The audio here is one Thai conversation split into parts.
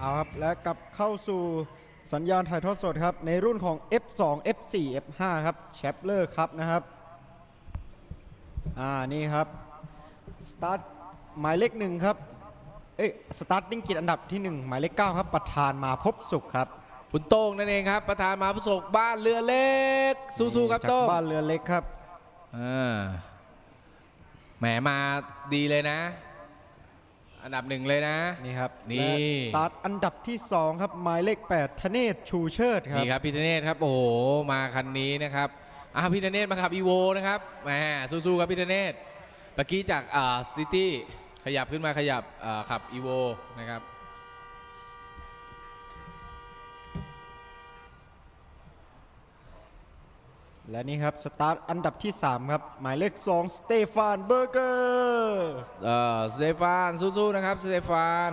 เอาครับ และกลับเข้าสู่สัญญาณถ่ายทอดสดครับ ในรุ่นของ F2 F4 F5 ครับแชปเลอร์ครับนะครับ อ่า นี่ครับ สตาร์ทหมายเลขหนึ่งครับ เอ้ยสตาร์ทติ้งกิจอันดับที่1หมายเลข9ครับ ประธานมาพบสุขครับ คุณโต้งนั่นเองครับ ประธานมหาประสบบ้านเรือเล็ก สู้ๆครับจากโต้งบ้านเรือเล็กครับอ่าแหมมาดีเลยนะ อันดับหนึ่งเลยนะ นี่ครับนี่ และสตาร์ทอันดับที่ 2 ครับ หมายเลข 8 ธเนศชูเชิดครับ นี่ครับพี่ธเนศครับโอ้โหมาคันนี้นะครับอ่าพี่ธเนศมาขับอีโวนะครับแหมสู้ๆครับพี่ธเนศเมื่อกี้จากอ่าซิตี้ขยับขึ้นมาขยับอ่าขับอีโวนะครับ และนี่ครับ สตาร์ทอันดับที่ 3 ครับ หมายเลข 2 สเตฟานเบอร์เกอร์เอ่อสเตฟานสู้ๆนะครับสเตฟาน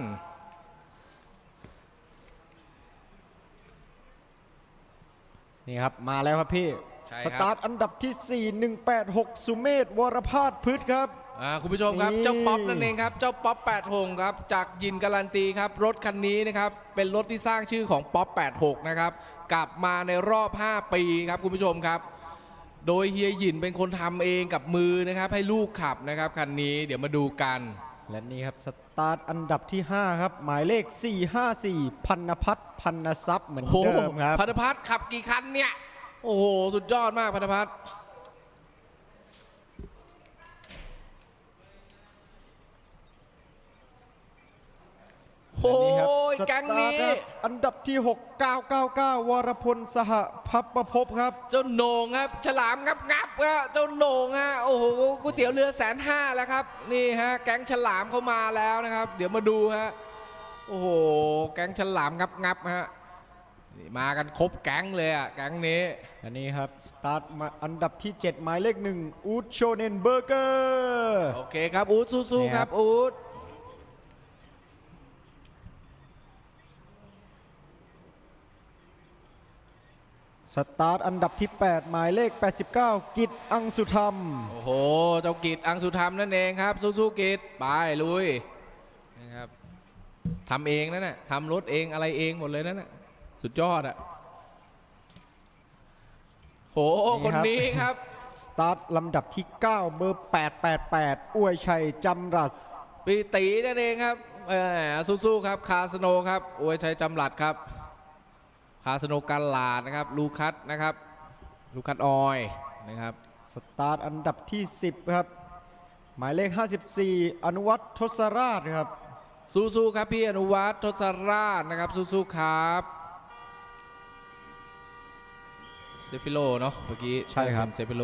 นี่ครับ มาแล้วครับพี่ ใช่สคตารัร์บทอันดับที่ 4 186 สุเมธวรพาสพืชครับ อ่าคุณผู้ชมครับนี่ เจ้าป๊อปนั่นเองครับเจ้าป๊อป86ครับจากยินการันตีครับรถคันนี้นะครับเป็นรถที่สร้างชื่อของป๊อป86นะครับกลับมาในรอบ 5 ปีครับคุณผู้ชมครับ โดยเฮียหยินเป็นคนทำเองกับมือนะครับ ให้ลูกขับนะครับคันนี้เดี๋ยวมาดูกัน และนี่ครับสตาร์ทอันดับที่ 5 ครับ หมายเลข 454 พันพัฒน์พันทรัพย์เหมือนเดิมครับ พันธพัฒน์ขับกี่คันเนี่ย โอ้โห สุดยอดมากพันธพัฒน์ โอ้และนี่ครับยสแก๊งตาร์นี้ทครับอันดับที่ 6 999 วรพลสหพับประพบครับ เจ้าโหน่งครับ ฉลามงับงับครับเจ้าโหน่งฮะโอ้โหก๋วยเตี๋ยวเรือแสนห้าแล้วครับ นี่ฮะ แก๊งฉลามเข้ามาแล้วนะครับ เดี๋ยวมาดูฮะ โอ้โห แก๊งฉลามงับงับฮะนี่มากันครบแก๊งเลยอะแก๊งนี้ อันนี้ครับ สตาร์ทมาอันดับที่ 7 หมายเลข1อูดโชเนนเบอร์เกอร์ โอเคครับ อูดสู้นี่ๆคครัรับบอูด สตาร์ทอันดับที่ 8 หมายเลข 89 กิจอังสุธรรม โอ้โห เจ้ากิจอังสุธรรมนั่นเองครับ สู้ๆกิจไปลุยนะครับทำเองนั่นน่ะทำรถเองอะไรเองหมดเลยนั่นน่ะสุดยอดอะโหนี่คนครับนี้ครับ สตาร์ทลำดับที่ 9 เบอร์ 888 อวยชัยจำรัดปีตีนั่นเองครับเออสู้ๆครับ คาสโนครับ อวยชัยจำหลัดครับ คาสโนกันลาดนะครับ ลูคัสนะครับ ลูคัสออยนะครับ สตาร์ทอันดับที่ 10 ครับ หมายเลข 54 อนุวัฒน์ทศราชครับ สู้ๆครับพี่อนุวัฒน์ทศราชนะครับ สู้ๆครับเซฟิโลเนาะเมื่อกี้ใช่ครับเซฟิโล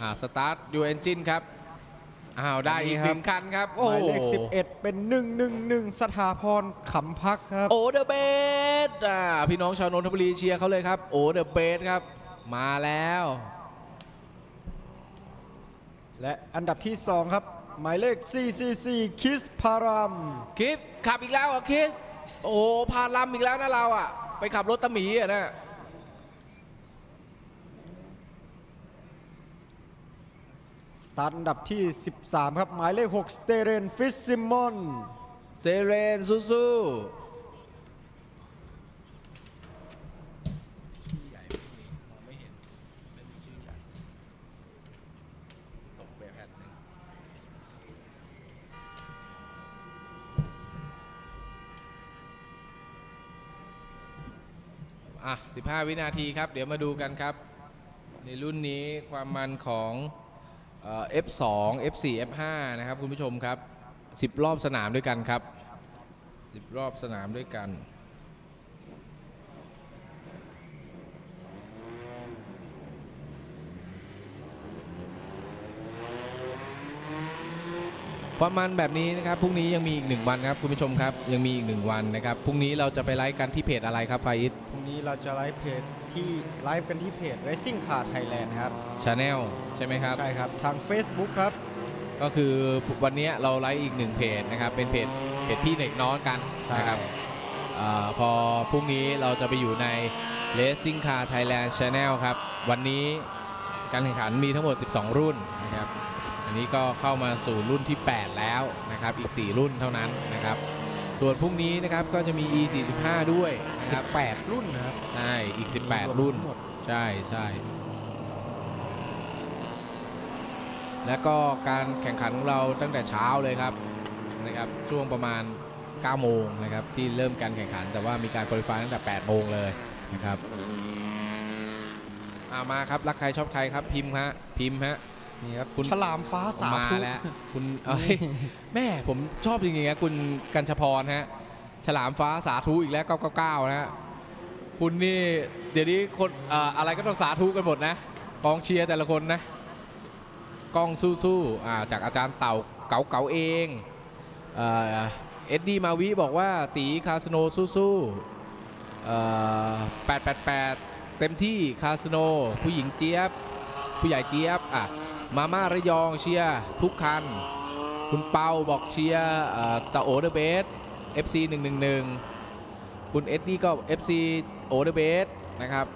อ่าสตาร์ทยูเอนจินครับ อ้าวได้อีกอันนี้หครับนึ่งคันครับ หโอ้โหมายเลข11 เป็น 111 สถาพรขำพักครับ โอเดอะเบสอ่าพี่น้องชาวนนทบุรีเชียร์เขาเลยครับ โอเดอะเบสครับ มาแล้ว และอันดับที่ 2 ครับ หมายเลข 444 คิสพารามคิดขับอีกแล้วเหรอะคิส โอ้โหพาลำอีกแล้วนะเราอะ ไปขับรถตะหมีอะนะ ตาร์ทอันดับที่ 13 ครับหมายเลข 6 สเตเรนฟิสซิมอน เซเรนสู้ๆอะ 15 วินาทีครับ เดี๋ยวมาดูกันครับ ในรุ่นนี้ความมันของ F2 F4 F5 นะครับคุณผู้ชมครับ 10 รอบสนามด้วยกันครับ 10 รอบสนามด้วยกันความมันแบบนี้นะครับพรุ่งนี้ยังมีอีกหนึ่งวันครับคุณผู้ชมครับยังมีอีกหนึ่งวันนะครับพรุ่งนี้เราจะไปไลฟ์กันที่เพจอะไรครับไฟอิทพรุ่งนี้เราจะไลฟ์เพจ ที่ไลฟ์กันที่เพจ Racing Car Thailand ครับ ชาแนลใช่ไหมครับ ใช่ครับทาง Facebook ครับ ก็คือวันนี้เราไลฟ์อีกหนึ่งเพจนะครับ เป็นเพจเพจพี่เด็กน้องกันนะครับอาพอพรุ่งนี้เราจะไปอยู่ใน Racing Car Thailand Channel ครับ วันนี้การแข่งขันมีทั้งหมด 12 รุ่นนะครับ อันนี้ก็เข้ามาสู่รุ่นที่ 8 แล้วนะครับ อีก 4 รุ่นเท่านั้นนะครับ ส่วนพรุ่งนี้นะครับก็จะมี E 4 5 ด้วยนะครับ8รุ่นนะครับใช่อีก 18 รุ่นวมทั้งหมดใช่ใช่แล้วก็การแข่งขันของเราตั้งแต่เช้าเลยครับนะครับช่วงประมาณ 9 โมงนะครับที่เริ่มการแข่งขัน แต่ว่ามีการคุริฟายตั้งแต่ 8 โมงเลยนะครับอามาครับรักใครชอบใครครับพิมพ์ฮะพิมพ์ฮะ นี่ครับคุณฉลามฟ้าสามาธุแล้วคุณเอ้ยแม่ผมชอบจริงๆนะคุณกัญชพรฮะฉลามฟ้าสาธุอีกแล้ว 999 นะฮะคุณนี่เดี๋ยวนี้คนเอ่ออะไรก็ต้องสาธุกันหมดนะกองเชียร์แต่ละคนนะกองสู้ๆอ่าจากอาจารย์เต่าเก๋าเก๋าๆเองเอ่อเอ็ดดี้มาวิบอกว่าตีคาสโนสู้ๆเอ่อ888 เต็มที่คาสโนผู้หญิงเจี๊ยบ ผู้ใหญ่เจี๊ยบอะ มาม่าระยองเชียร์ทุกคัน คุณเปาบอกเชียร์ต่อตาโอเดอะเบส FC 111 คุณเอ็ดดี้ก็ FC โอเดอะเบสนะครับ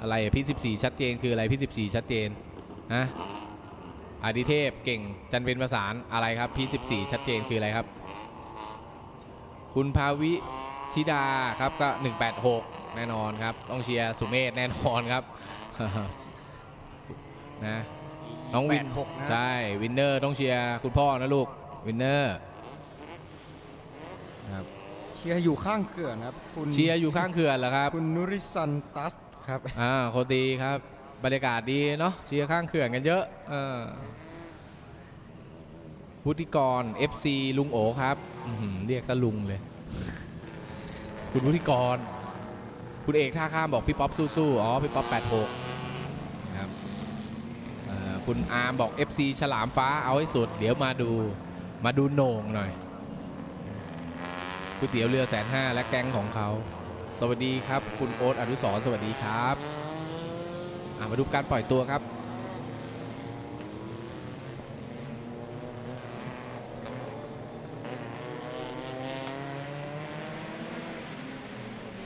อะไรอะพี่ 14 ชัดเจนคืออะไรพี่ 14 ชัดเจนฮะอาดิเทพเก่งจันเป็นประสานอะไรครับพี่ 14 ชัดเจนคืออะไรครับ คุณภาวิชิดาครับก็ 186 แน่นอนครับ ต้องเชียร์สุเมธแน่นอนครับ นะน้องวิน86นะใช่วินเนอร์ต้องเชียร์คุณพ่อนะลูกวินเนอร์ครับเชียร์อยู่ข้างเขื่อนครับคุณเชียร์อยู่ข้างเขื่อนเหรอครับคุณนุริสันตัสครับอ่าโคตรดีครับบรรยากาศดีเนาะเชียร์ข้างเขื่อนกันเยอะเออวุฒิกร FC ลุงโอครับอื้อหือเรียกซะลุงเลย คุณวุฒิกร คุณเอกท่าข้ามบอกพี่ป๊อปสู้ๆอ๋อพี่ป๊อป86ครับเอ่อ คุณอาร์มบอก FC ฉลามฟ้าเอาให้สุด เดี๋ยวมาดูมาดูโหน่งหน่อยก๋วยเตี๋ยวเรือแสนห้าและแก๊งของเขา สวัสดีครับ คุณโอ๊ตอนุสรสวัสดีครับมาดูการปล่อยตัวครับ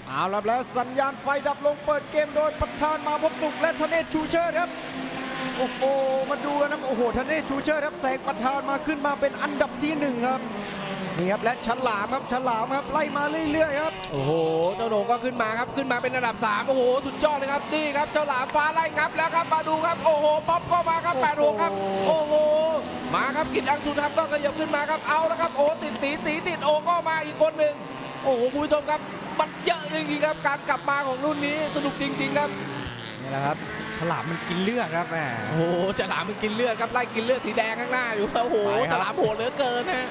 เอาละแล้วสัญญาณไฟดับลงเปิดเกมโดยประธานมาพบสุขและธเนศชูเชิดครับ โอ้โหมาดูกันนะโอ้โหธเนศชูเชิดครับแสงประธานมาขึ้นมาเป็นอันดับที่หนึ่งครับนี่ครับและฉลามครับฉลามครับไล่มาเรื่อยๆครับโอ้โห เจ้าโหนงก็ขึ้นมาครับขึ้นมาเป็นอันดับ 3 โอ้โห สุดยอดเลยครับนี่ครับเจ้าหลามฟ้าไล่งับแล้วครับมาดูครับโอ้โหป๊อปก็มาครับแปดหกครับโอ้โหมาครับกิจอังสุทัพก็ขยับขึ้นมาครับเอาแล้วครับโอ้ติดตีตีติดโอก็มาอีกคนหนึ่งโอ้โหคุณผู้ชมครับมันเยอะจริงๆครับการกลับมาของรุ่นนี้สนุกจริงๆครับนี่แหละครับ ฉลามมันกินเลือดครับแหมโอ้โหฉลามมันกินเลือดครับไล่กินเลือดสีแดงข้างหน้าอยู่ครับโอ้โหไปครับฉลามโหดเหลือเกินนะ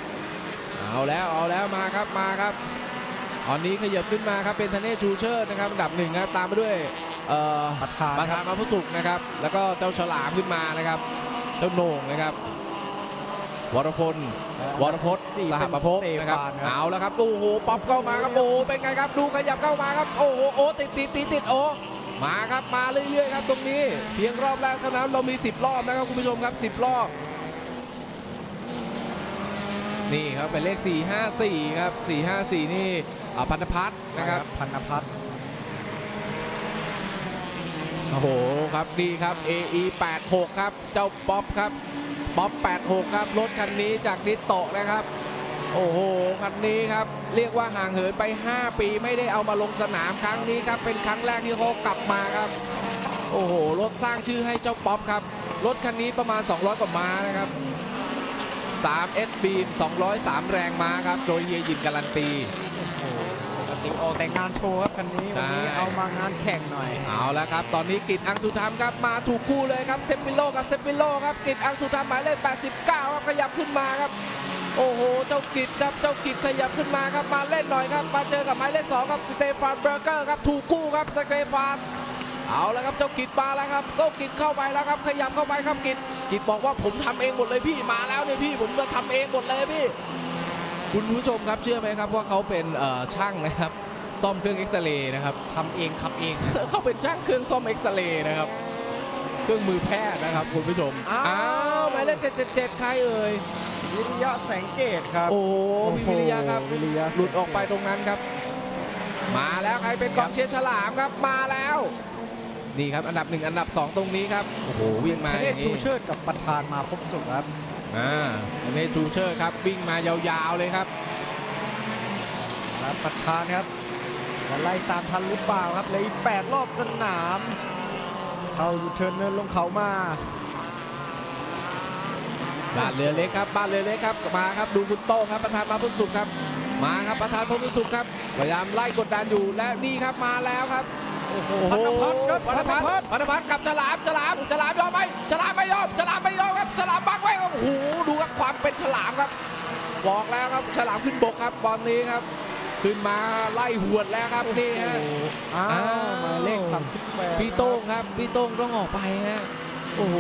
เอาแล้วเอาแล้วมาครับมาครับตอนนี้ขยับขึ้นมาครับเป็นทเนศชูเชิดนะครับอันดับหนึ่งครับตามมาด้วยเอ่อประธานประธานมาพุสุกนะครับ แล้วก็เจ้าฉลามขึ้นมานะครับ เจ้าโหน่งนะครับ วรพลวรพจน์สี่สหประภพเป็นสเตนะครับฟานครับเอาแล้วครับโอ้โหป๊อปเข้ามาครับโอ้โหเป็นไงครับดูขยับเข้ามาครับโอ้โหโอ้ติดติดติดติดโอ้ มาครับมาเรื่อยๆครับตรงนี้ เพียงรอบแรกเท่านั้นเรามี 10 รอบนะครับคุณผู้ชมครับ 10 รอบ นี่ครับเป็นเลข 454 ครับ 454 นี่อ่าพันธพัฒน์นะครับ พันธพัฒน์โอ้โหครับนี่ครับ AE 86 ครับ เจ้าป๊อปครับ ป๊อป86 ครับ รถคันนี้จากนิโตะนะครับ โอ้โหคันนี้ครับ เรียกว่าห่างเหินไป 5 ปีไม่ได้เอามาลงสนามครั้งนี้ครับ เป็นครั้งแรกที่เขากลับมาครับ โอ้โห รถสร้างชื่อให้เจ้าป๊อปครับ รถคันนี้ประมาณ 200 กว่าม้านะครับ3 S Beam 203 แรงม้าครับ โดยเฮียยินการันตีปกติออกแต่งานโชว์ครับคันนี้ใช่วันนี้เอามางานแข่งหน่อย เอาแล้วครับ ตอนนี้กิจอังสุธรรมครับมาถูกคู่เลยครับเซปิโลกับเซปิโลครับกิจอังสุธรรมหมายเลข89ครับขยับขึ้นมาครับ โอ้โห เจ้ากิจครับ เจ้ากิจขยับขึ้นมาครับ มาเล่นหน่อยครับ มาเจอกับหมายเลข2ครับ สเตฟานเบอร์เกอร์ครับ ถูกคู่ครับ สเตฟาน เอาแล้วครับ เจ้ากิจมาแล้วครับ เจ้ากิจเข้าไปแล้วครับ ขยับเข้าไปครับกิจ กิจบอกว่าผมทำเองหมดเลยพี่ มาแล้วเนี่ยพี่ ผมจะทำเองหมดเลยพี่ คุณผู้ชมครับ เชื่อไหมครับว่าเขาเป็นเอ่อช่างนะครับ ซ่อมเครื่องเอ็กซเรย์นะครับทำเองขับเอง เขาเป็นช่างเครื่องซ่อมเอ็กซเรย์นะครับ เครื่องมือแพทย์นะครับคุณผู้ชม อ้าวอ้าวหมายเลข777ใครเอ่ย วิริยะแสงเกตครับ โอ้โหพี่วิริยะครับโอ้โหวิริยะ หลุดออกไปตรงนั้นครับ มาแล้วใครเป็นกองเชียร์ฉลามครับมาแล้ว นี่ครับอันดับหนึ่งอันดับสองตรงนี้ครับโอ้โหเวียงมาธอเนศย่างชูนี้เชิดกับประธานมาพบสุขครับ อ่าอันนี้ชูเชอร์ครับวิ่งมายาวๆเลยครับรับประธานครับจะไล่ตามทันหรือเปล่าครับเหลยแปดรอบสนาม เข้ายูเทิร์นเนินลงเขามา บ้านเรือเล็กครับบ้านเรือเล็กครับมาครับดูคุณโต้งครับประธานมาพุทธสุขครับ มาครับประธานพพุทธสุขครับพยายามไล่กดดันอยู่และนี่ครับมาแล้วครับโอ้โหโอ้โหพันธพัฒน์ครับพันธพัฒน์พันธพัฒน์กับฉลามฉลามฉลามยอมไหมฉลามไม่ยอมฉลามไม่ยอมครับฉลามบังไว้ครับโอ้โหดูครับความเป็นฉลามครับบอกแล้วครับฉลามขึ้นบกครับตอนนี้ครับ ขึ้นมาไล่หวดแล้วครับนี่ฮะอ้าวอ้าวหมายเลข38พี่โต้งครับพี่โต้งต้องออกไปฮะ โอ้โห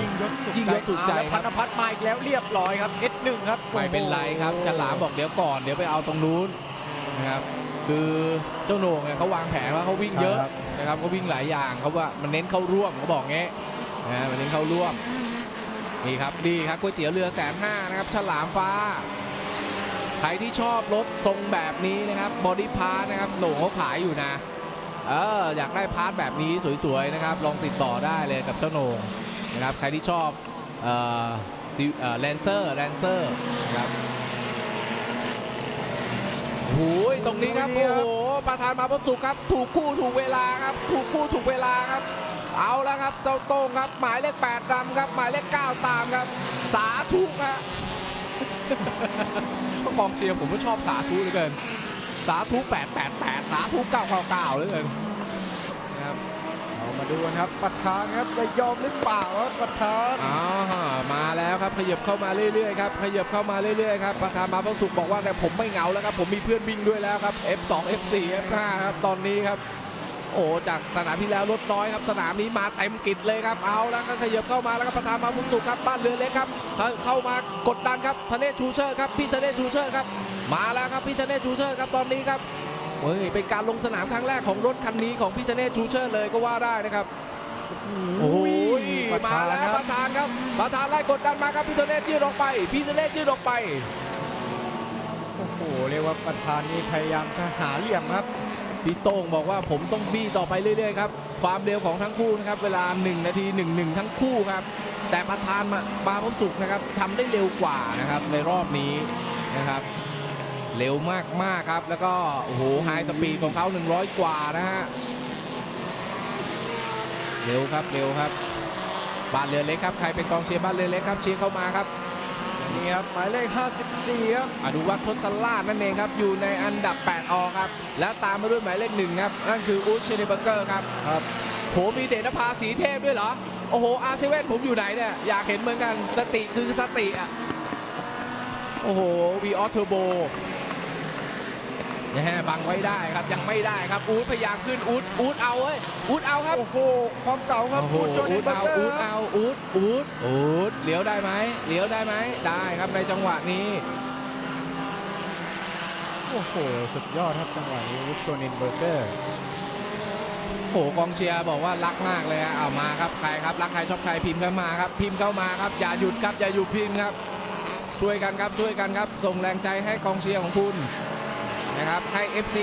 ยิ่งยศสุขยิ่งยศสุขใจอ้าวแล้วครัพับนธพัฒน์มาอีกแล้วเรียบร้อยครับ S1 ครับไม่เป็นไรครับฉลามบอกเดี๋ยวก่อนเดี๋ยวไปเอาตรงนู้นนะครับคือเจ้าโหน่งเนี่ยเขาวางแผนว่าเขาวิ่งเยอะนะครับเขาวิ่งหลายอย่างเขาว่ามันเน้นเข้าร่วมเขาบอกงี้นะมันเน้นเข้าร่วมนี่ครับดีครับก๋วยเตี๋ยวเรือแสนห้านะครับฉลามฟ้าใครที่ชอบรถทรงแบบนี้นะครับบอดี้พาร์นะครับโหน่งเขาขายอยู่นะ เอออยากได้พาร์ทแบบนี้สวยๆนะครับลองติดต่อได้เลยกับเจ้าโหน่งนะครับใครที่ชอบเอ่อแลนเซอร์แลนเซอร์นะครับโอ้ยตรงนี้ครับโอ้โหประธานมาพบสุขครับ ถูกคู่ถูกเวลาครับ ถูกคู่ถูกเวลาครับ เอาแล้วครับเจ้าโต้งครับ หมายเลข8ดำครับ หมายเลข9ตามครับ สาธุครับก็กองเชียร์ผมก็ชอบสาธุเหลือเกิน สาธุ888 สาธุ999เหลือเกินนะครับเอามาดูกันครับประธานครับจะยอมหรือเปล่าครับประธานอ๋อมาแล้วครับขยับเข้ามาเรื่อยๆครับขยับเข้ามาเรื่อยๆครับประธานมาพระสุขบอกว่าแต่ผมไม่เหงาแล้วครับผมมีเพื่อนวิ่งด้วยแล้วครับ F2 F4 F5 ครับตอนนี้ครับ โอ้จากสนามที่แล้วลดน้อยครับ สนามนี้มาเต็มกิจเลยครับเอาแล้วก็ขยับเข้ามาแล้วก็ประธานมาพระสุขครับบ้านเรือเล็กครับเข้าเข้ามากดดันครับทะเลชูเชอร์ครับพี่ทะเลชูเชอร์ครับมาแล้วครับพี่ทะเลชูเชอร์ครับตอนนี้ครับเฮ้ยเป็นการลงสนามครั้งแรกของรถคันนี้ของพี่ทะเลชูเชอร์เลยก็ว่าได้นะครับโอ้ยประมาธานแล้วคปรับระธานครับประธานไล่กดดันมาครับพี่โทเนสยืดออกไป พี่โทเนสยืดออกไปโอ้โหเรียกว่าประธานนี่พยายามจะหาเหลี่ยมครับ พี่โต้งบอกว่าผมต้องบี้ต่อไปเรื่อยๆครับความเร็วของทั้งคู่นะครับเวลา 1 นาที 1-1 ทั้งคู่ครับ แต่ประธานมาบาพบสุขนะครับทำได้เร็วกว่านะครับในรอบนี้นะครับ เร็วมากๆครับ แล้วก็โอ้โหไฮสปีดของเขา 100 กว่านะฮะเร็วครับเร็วครับบ้านเรือเล็กครับใครเป็นกองเชียร์บ้านเรือเล็กครับเชียร์เข้ามาครับ นี่ครับหมายเลข 54 ครับอนุวัฒน์พจน์ลาดนั่นเองครับ อยู่ในอันดับ8อครับ และตามมาด้วยหมายเลขหนึ่งครับ นั่นคืออูชเชนเบอร์เกอร์ครับ ครับ โห มีเดชนภาสีเทพด้วยเหรอ โอ้โห อาร์เซเว่นผมอยู่ไหนเนี่ย อยากเห็นเหมือนกัน สติคือสติอะ โอ้โห วีออสเทอร์โบ นะฮะบังไว้ได้ครับยังไม่ได้ครับอูดพยายามขึ้นอูดอูดเอาเว้ยอูดเอาครับโอ้โหความเก่าครับโอ้โหอูดโจนิอูนดเบอร์เอาเกออูร์ดครับเอาอูดอูดอูดเลี้ยวได้ไหมเลี้ยวได้ไหมได้ครับในจังหวะนี้โอ้โหสุดยอดครับจังหวะนี้อูดโจนินเบอร์เกอร์โอ้โหกองเชียร์บอกว่ารักมากเลยฮะเอามาครับใครครับรักใครชอบใครพิมพ์เข้ามาครับพิมพ์เข้ามาครับอย่าหยุดครับอย่าหยุดพิมพ์ครับช่วยกันครับช่วยกันครับส่งแรงใจให้กองเชียร์ของคุณ นะครับให้ FC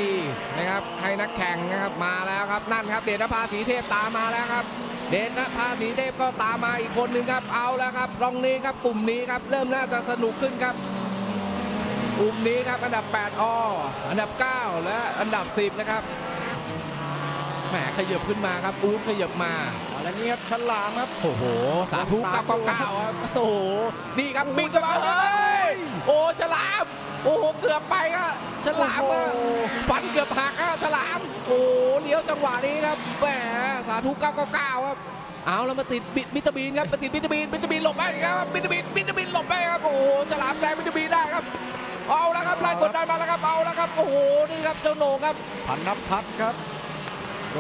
นะครับให้นักแข่งนะครับมาแล้วครับนั่นครับเดชนภาสีเทพตามมาแล้วครับ เดชนภาสีเทพก็ตามมาอีกคนหนึ่งครับเอาแล้วครับตรงนี้ครับกลุ่มนี้ครับเริ่มน่าจะสนุกขึ้นครับกลุ่มนี้ครับอันดับ 8ออันดับ 9 และอันดับ 10 นะครับแหมขยับขึ้นมาครับอูดขยับมาแล้วนี่ครับฉลามครับโอ้โหสาธุตามเก้าเก้าเก้าครับโอ้โหนี่ครับบินเข้ามาเฮ้ยโอ้ฉลาม โอ้โหเกือบไปครับฉลามอะโอ้โหฟันเกือบหักอะฉลาม โอ้โหเลี้ยวจังหวะนี้ครับแหมสาธุเก้าเก้าเก้าครับเอาแล้วมาติดบิดมิตรบีนครับมาติดมิตรบีนมิตรบีนหลบไปครับมิตรบีนมิตรบีนหลบไปครับโอ้โหฉลามแซงมิตรบีนได้ครับเอาแล้วครับไล่กดดันมาแล้วครับเอาแล้วครับโอ้โหนี่ครับเจ้าโหนงครับพันนพัฒน์ครับ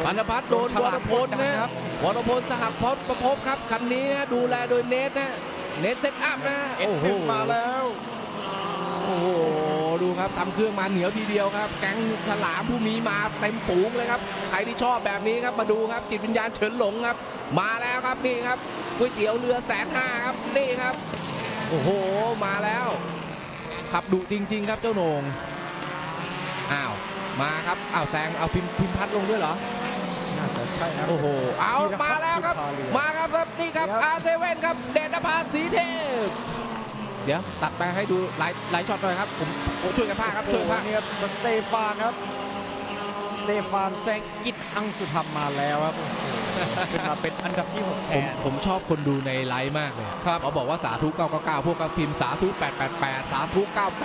พันธพัฒน์โดนฉวลารมพลกดดันะครับวรพลสหัสพจน์ประพบครับคันนี้นะดูแลโดยเนทนะเนทเซตอัพนะเอ็ดโอ้โหหนึ่งมาแล้ว โอ้โหดูครับทำเครื่องมาเหนียวทีเดียวครับ แก๊งฉลามผู้มีมาเต็มฝูงเลยครับใครที่ชอบแบบนี้ครับมาดูครับจิตวิญญาณเฉินหลงครับ มาแล้วครับนี่ครับก๋วยเตี๋ยวเรือแสนห้าครับนี่ครับ โอ้โหมาแล้วขับดุจริง ๆ ครับเจ้าโหนงอ้าวมาครับอ้าวแซงเอาพิมพ์พิมพ์พัดลงด้วยเหรอน่าจะใช่นะ โอ้โหเอาธีรพัฒน์มาแล้วครับพิมพาเรือมาครับครับนี่ครับครับอาเซเว่นครับเดชนภาสีเทพ เดี๋ยวตัดไปให้ดูหลายหลายช็อตหน่อยครับผมผมช่วยกันพากครับช่วยกันพากโอ้โหนี่ครับสเตฟานครับสเตฟานแซงกิตอังสุธรรมมาแล้วครับโอ้โหขึ้นมาเป็นอันดับที่หกแทผมนผมชอบคนดูในไลฟ์มากเลยครับเขาบอกว่าสาธุ 999 พวกก็พิมพ์สาธุ 888 สาธุ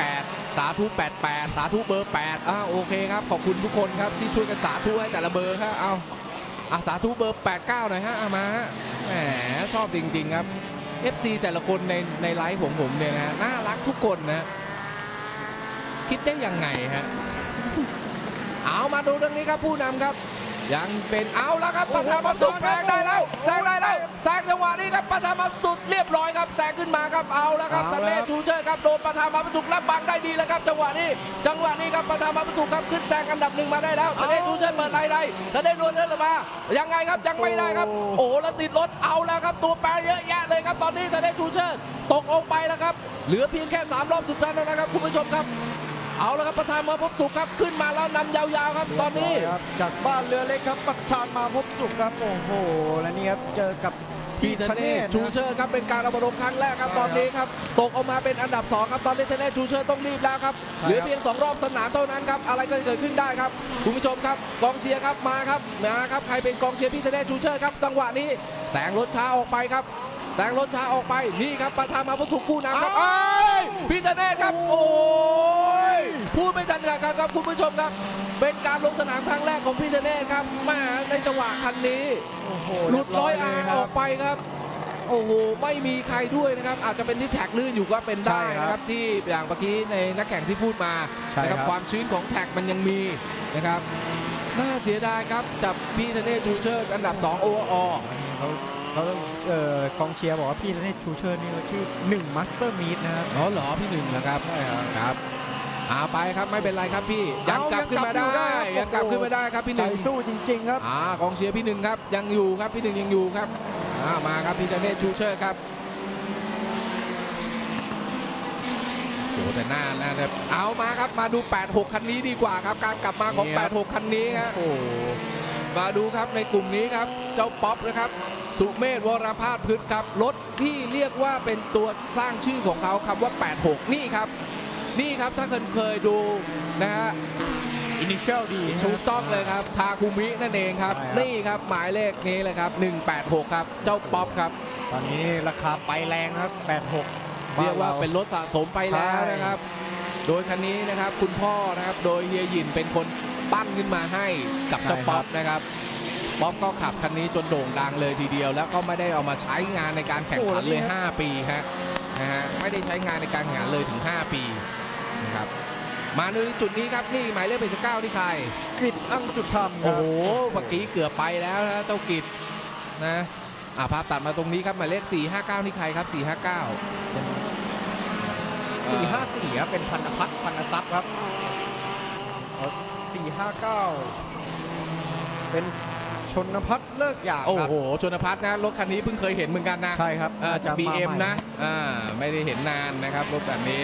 98 สาธุ 88 สาธุเบอร์ 8 อ้าวโอเคครับ ขอบคุณทุกคนครับที่ช่วยกันสาธุให้แต่ละเบอร์ครับเอาอะสาธุเบอร์ 89 หน่อยฮะ เอามาฮะ แหมชอบจริง ๆ ครับ FC แต่ละคนในในไลฟ์ของผมเนี่ยนะน่ารักทุกคนนะ คิดได้ยังไงฮะ เอามาดูเรื่องนี้ครับผู้นำครับ ยังเป็นเอาแล้วครับโอ้ปัโหทามาสุดแซงได้แล้วแซงได้แล้วแซงจังหวะนี้ครับปัทามาสุดเรียบร้อยครับแซงขึ้นมาครับเอาแล้วครับเอาทะแล้วเลครับชูเชิดครับโดนปัทามาสุดและบังได้ดีแล้วครับจังหวะนี้ จังหวะนี้ครับปัทามาสุดครับขึ้นแซงอันดับหนึ่งมาได้แล้วทะเลชูเชิดเปิดไล่ได้ทะเลชูเชิดมายังไงครับยังไม่ได้ครับโอ้โหแล้วติดรถเอาแล้วครับตัวแปรเยอะแยะเลยครับตอนนี้ทะเลชูเชิดตกลงไปแล้วครับเหลือเพียงแค่สามรอบสุดท้ายแล้วนะครับคุณผู้ชมครับ เอาแล้วครับประธานมาพบสุขครับขึ้นมาแล้วนำยาวๆครับตอนนี้เรียบร้ยครับจากบ้านเรือเล็กครับประชานมาพบสุขครับโอ้โหและนี่ครับเจอกับพี่ธเนศชูเชิดครับเป็นการเอามาลงครั้งแรกครับตอนนี้ครับตกออกมาเป็นอันดับสองครับตอนนี้ธเนศชูเชิดต้องรีบแล้วครับเหลือเพียงสองรอบสนามเท่านั้นครับอะไรก็เกิดขึ้นได้ครับคุณผู้ชมครับกองเชียร์ครับมาครับมาครับใครเป็นกองเชียร์พี่ธเนศชูเชิดครับจังหวะนี้แสงรถช้าออกไปครับแสงรถช้าออกไปนี่ครับประธานมาพบสุขผู้นำครับเอ้ยพี่ธเนศครับโอ้ย พูดไม่ทันขาดคำครับคุณผู้ชมครับ เป็นการลงสนามครั้งแรกของพี่ธเนศครับแมาในจังหวะคันนี้โอ้โหหลุดร้อยเบอาเลร์คอรัอบกไปครับ โอ้โหไม่มีใครด้วยนะครับ อาจจะเป็นที่แท็กลื่นอยู่ก็เป็นได้ใช่ครับนะครับ ที่อย่างเมื่อกี้ในนักแข่งที่พูดมาใช่นะคครัรับบความชื้นของแท็กมันยังมีนะครับน่าเสียดายครับจับพี่ธเนศชูเชิดอันดับ2 overall เขาเขาเอ่อกองเชียร์บอกว่าพี่ธเนศชูเชิญนี่เขาชื่อหนึ่งมาสเตอร์มีดนะครับอ๋อเหรอพี่หนึ่งเหรอครับใช่ครับครับเอาไปครับไม่เป็นไรครับพี่ยังเอากลับขึ้นมาได้ยัยังงกกลัลับบอยู่ได้ครับขึ้นมาได้ครับพี่หใจนึ่งสู้จริง ๆ ครับอ่ากองเชียร์พี่หนึ่งครับยังอยู่ครับพี่หนึ่งยังอยู่ครับอ่ามาครับพี่ธเนศชูเชิดครับโอ้โหแต่หน้าหน้าเนี่ยเอามาครับมาดู 86 คันนี้ดีกว่าครับ การกลับมาของนี่ครับ86 คันนี้ฮะโอ้โหมาดูครับในกลุ่มนี้ครับเจ้าป๊อปนะครับสุเมธวรพาสพฤกษ์ครับรถที่เรียกว่าเป็นตัวสร้างชื่อของเขาคำว่า 86 นี่ครับ นี่ครับถ้าเคยเคยดูนะฮะอินิเชียลดีถูกต้องเลยครับ ทาคุมินั่นเองครับใช่ครับนี่ครับหมายเลขนี้เลยครับ 186 ครับ เจ้าป๊อปครับ ตอนนี้ราคาไปแรงนะครับ 86 เรียกว่าบ้เป็นรถสะสมไปแล้วนะครับ โดยคันนี้นะครับคุณพ่อนะครับโดยเฮียหยินเป็นคนปั้นขึ้นมาให้กับเจ้าป๊อปนะครับป๊อปก็ขับคันนี้จนโด่งดังเลยทีเดียว แล้วก็ไม่ได้เอามาใช้งานในการแข่งขันเลย 5 ปีฮะนะฮะไม่ได้ใช้งานในการแข่งขันเลยถึง 5 ปีนะ ครับ มาในจุดนี้ครับนี่หมายเลขเป็นสเก้าที่ใครกริดอังสุธรรมคโอ้รับโหเมื่อกี้เกือบไปแล้วนะเจ้ากิจนะอ่าภาพตัดมาตรงนี้ครับหมายเลข 459 นี่ใครครับ 459สี่ห้าสี่ครับเป็นพันธพัฒน์พันธทรัพย์ครับสี่ห้าเก้าเป็นชนพัฒน์เลิกอยากโอ้ครับโหชนพัฒน์นะรถคันนี้เพิ่งเคยเห็นเหมือนกันนะ ใช่ครับอ่าจากา BM าใหนะอ่าไม่ได้เห็นนานนะครับรถแบบนี้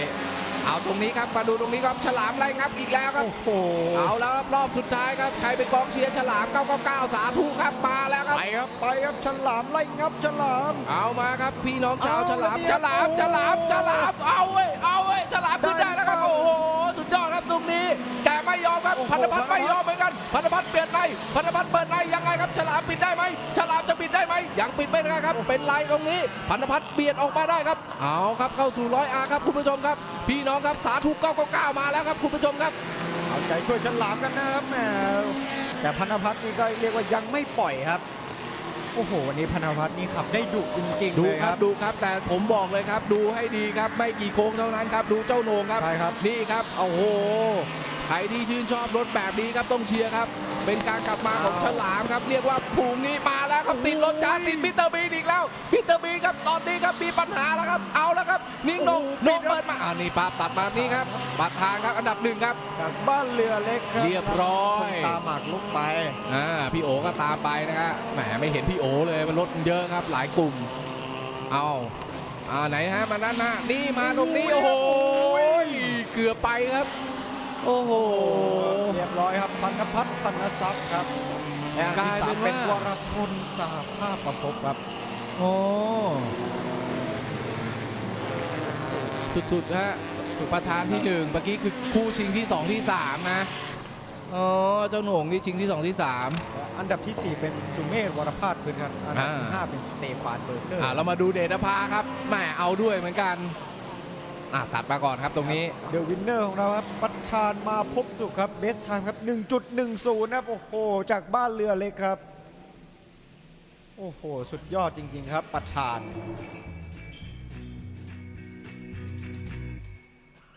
เอาตรงนี้ครับมาดูตรงนี้ครับฉลามไล่งับอีกแล้วครับโอ้โหเอาแล้วครับรอบสุดท้ายครับใครเป็นกองเชียร์ฉลาม999สาธุครับมาแล้วครับไปครับไปครับฉลามไล่งับฉลาม เอามาครับพี่น้องชาวเอาฉลามแล้วเนี่ยฉลามโอ้ฉลามฉลามเอาเว้ยเอาเว้ยฉลามขึ้นได้แล้วครับได้ครับโอ้โห ไม่ยอมครับโอ้โหพันธพัฒน์พันธพัไม่ฒน์ยอมเหมือนกัน พันธพัฒน์เปลี่ยนไปพันธพัฒน์เปิดในยังไงครับ ฉลามปิดได้ไหม ฉลามจะปิดได้ไหม ยังปิดไม่ได้ครับ เป็นลายตรงนี้ พันธพัฒน์เปลี่ยนออกมาได้ครับ เอาครับ เข้าสู่ร้อยอาครับคุณผู้ชมครับ พี่น้องครับ สาธุ999มาแล้วครับคุณผู้ชมครับ เอาใจช่วยฉลามกันนะครับแหมแต่พันธพัฒน์นี่ก็เรียกว่ายังไม่ปล่อยครับโอ้โหวันนี้พันธพัฒน์นี่ขับได้ดุจริงๆดูเลยคครัรับบดูครับ แต่ผมบอกเลยครับ ดูให้ดีครับ ไม่กี่โค้งเท่านั้นครับ ดูเจ้าโหนงครับใช่ครับนี่ครับโอ้โห ใครที่ชื่นชอบรถแบบนี้ครับต้องเชียร์ครับ เป็นการกลับมาของอ้าวฉลามครับ เรียกว่าภูมินี้มาแล้วครับติดรถจ้าติดมิสเตอร์บีนอีกแล้วมิสเตอร์บีนครับตอนนี้ครับมีปัญหาแล้วครับ เอาแล้วครับ นิ่งนงนงเปิดมาอ่านี่ปาตัดมานี่ครับปัดทางครับอันดับหนึ่งครับจากบ้านเรือเล็กครับเรียบร้อยตามหมากลุกไปอ่าพี่โอก็ตามไปนะฮะแหมไม่เห็นพี่โอเลยมันรถมันเยอะครับหลายกลุ่ม เอาอ่าไหนฮะมาด้านหน้านี่มาตรงนี้โอ้โหเกือบไปครับ โอ้โห เรียบร้อยครับพันธพัฒน์พันธทรัพย์ครับและอันกลาที่ยสาเป็มนเป็นว่าวรพลสหภาพประพบครับ โอ้สุดๆฮะประธานที่หนึ่งเมื่อกี้คือคู่ชิงที่สองที่สามนะอ๋อเจ้าโหน่งที่ชิงที่สองที่สาม อันดับที่ 4 เป็นสุเมธวรพาสพื้นครับอันดับที่อ่า 5เป็นสเตฟานเบอร์เกอร์อ่าเรามาดูเดชนภาครับแหมเอาด้วยเหมือนกัน อะตัดมาก่อนครับตรงนี้ เดอะวินเนอร์ของเราครับปัชชานมาพบสุขครับเบสไทม์ครับ 1.10 นะครับ โอ้โห จากบ้านเรือเล็กครับ โอ้โห สุดยอดจริง ๆ ครับปัชชาน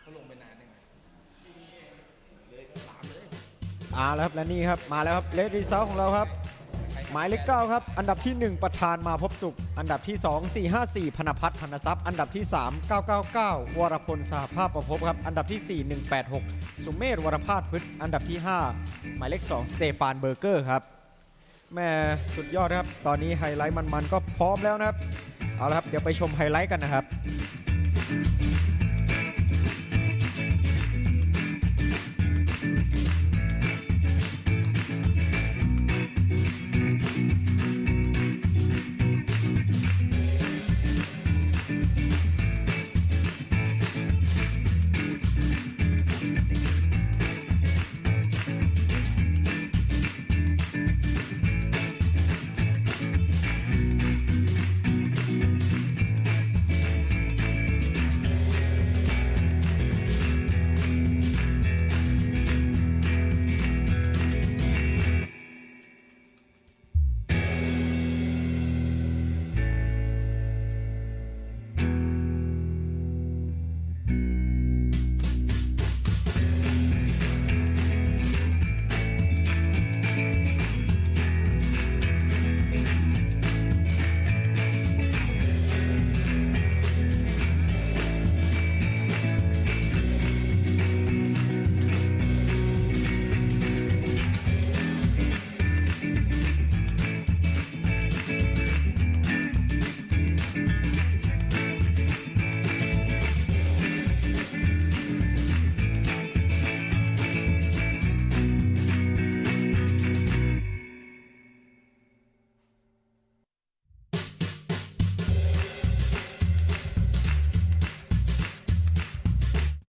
เขาลงไปนานยังไงอ่าแล้วครับและนี่ครับ มาแล้วครับเลดรีเซลของเราครับห มายเลข9ครับ อันดับที่ 1 ประธานมาพบสุข อันดับที่ 2 454พนพัฒน์พนทรัพย์ อันดับที่ 3 999 วรพลสหภาพประพบครับ อันดับที่ 4 186 สุเมธวรพาสพฤกษ์อันดับที่ 5 หมายเลข2สเตฟานเบอร์เกอร์ครับแม่สุดยอดครับ ตอนนี้ไฮไลท์มันๆก็พร้อมแล้วนะครับ เอาละครับ เดี๋ยวไปชมไฮไลท์กันนะครับ